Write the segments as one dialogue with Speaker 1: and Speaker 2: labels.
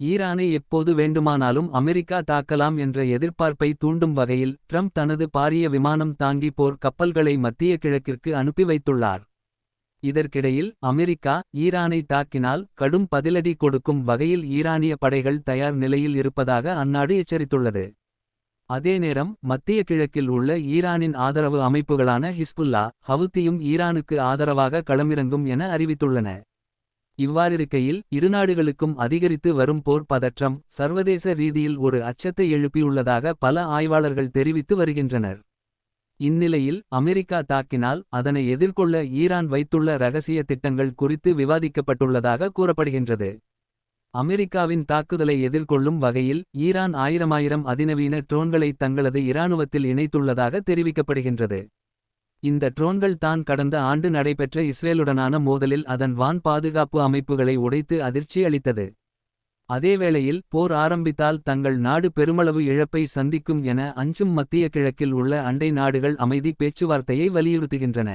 Speaker 1: ஈரானை எப்போது வேண்டுமானாலும் அமெரிக்கா தாக்கலாம் என்ற எதிர்பார்ப்பை தூண்டும் வகையில் ட்ரம்ப் தனது பாரிய விமானம் தாங்கி போர் கப்பல்களை மத்திய கிழக்கிற்கு அனுப்பி வைத்துள்ளார். இதற்கிடையில் அமெரிக்கா ஈரானை தாக்கினால் கடும் பதிலடி கொடுக்கும் வகையில் ஈரானிய படைகள் தயார் நிலையில் இருப்பதாக அந்நாடு எச்சரித்துள்ளது. அதே நேரம் மத்திய கிழக்கில் உள்ள ஈரானின் ஆதரவு அமைப்புகளான ஹிஸ்புல்லா ஹவுத்தியும் ஈரானுக்கு ஆதரவாக களமிறங்கும் என அறிவித்துள்ளன. இவ்வாறிருக்கையில் இருநாடுகளுக்கும் அதிகரித்து வரும் போர் பதற்றம் சர்வதேச ரீதியில் ஒரு அச்சத்தை எழுப்பியுள்ளதாக பல ஆய்வாளர்கள் தெரிவித்து வருகின்றனர். இந்நிலையில் அமெரிக்கா தாக்கினால் அதனை எதிர்கொள்ள ஈரான் வைத்துள்ள ரகசிய திட்டங்கள் குறித்து விவாதிக்கப்பட்டுள்ளதாக கூறப்படுகின்றது. அமெரிக்காவின் தாக்குதலை எதிர்கொள்ளும் வகையில் ஈரான் ஆயிரமாயிரம் அதிநவீன ட்ரோன்களை தங்களது இராணுவத்தில் இணைத்துள்ளதாக தெரிவிக்கப்படுகின்றது. இந்த ட்ரோன்கள் தான் கடந்த ஆண்டு நடைபெற்ற இஸ்ரேலுடனான மோதலில் அதன் வான் பாதுகாப்பு அமைப்புகளை உடைத்து அதிர்ச்சி அளித்தது. அதேவேளையில் போர் ஆரம்பித்தால் தங்கள் நாடு பெருமளவு இழப்பை சந்திக்கும் என அஞ்சும் மத்திய கிழக்கில் உள்ள அண்டை நாடுகள் அமைதி பேச்சுவார்த்தையை வலியுறுத்துகின்றன.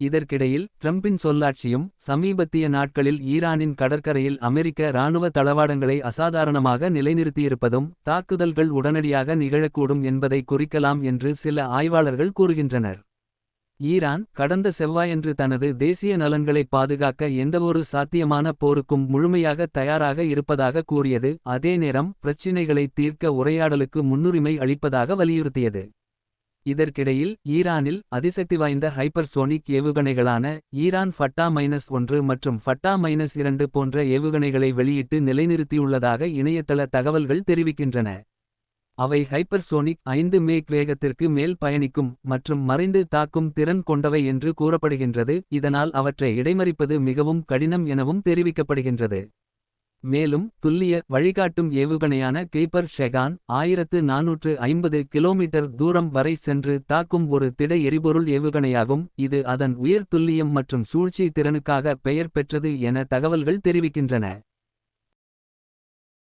Speaker 1: இதற்கிடையில் ட்ரம்பின் சொல்லாட்சியும் சமீபத்திய நாட்களில் ஈரானின் கடற்கரையில் அமெரிக்க இராணுவ தளவாடங்களை அசாதாரணமாக நிலைநிறுத்தியிருப்பதும் தாக்குதல்கள் உடனடியாக நிகழக்கூடும் என்பதை குறிக்கலாம் என்று சில ஆய்வாளர்கள் கூறுகின்றனர். ஈரான் கடந்த செவ்வாயன்று தனது தேசிய நலன்களை பாதுகாக்க எந்தவொரு சாத்தியமான போருக்கும் முழுமையாக தயாராக இருப்பதாக கூறியது அதே நேரம் பிரச்சினைகளை தீர்க்க உரையாடலுக்கு முன்னுரிமை அளிப்பதாக வலியுறுத்தியது. இதற்கிடையில் ஈரானில் அதிசக்தி வாய்ந்த ஹைப்பர்சோனிக் ஏவுகணைகளான ஈரான் ஃபட்டா மைனஸ் ஒன்று மற்றும் ஃபட்டா மைனஸ் இரண்டு போன்ற ஏவுகணைகளை வெளியிட்டு நிலைநிறுத்தியுள்ளதாக இணையதள தகவல்கள் தெரிவிக்கின்றன. அவை ஹைப்பர்சோனிக் ஐந்து மேக் வேகத்திற்கு மேல் பயணிக்கும் மற்றும் மறைந்து தாக்கும் திறன் கொண்டவை என்று கூறப்படுகின்றது இதனால் அவற்றை இடைமறிப்பது மிகவும் கடினம் எனவும் தெரிவிக்கப்படுகின்றது. மேலும் துல்லிய வழிகாட்டும் ஏவுகணையான கெய்பர் ஷெகான் ஆயிரத்து நாநூற்று ஐம்பது கிலோமீட்டர் தூரம் வரை சென்று தாக்கும் ஒரு திட எரிபொருள் ஏவுகணையாகும் இது அதன் உயர் துல்லியம் மற்றும் சூழ்ச்சி திறனுக்காக பெயர் பெற்றது என தகவல்கள் தெரிவிக்கின்றன.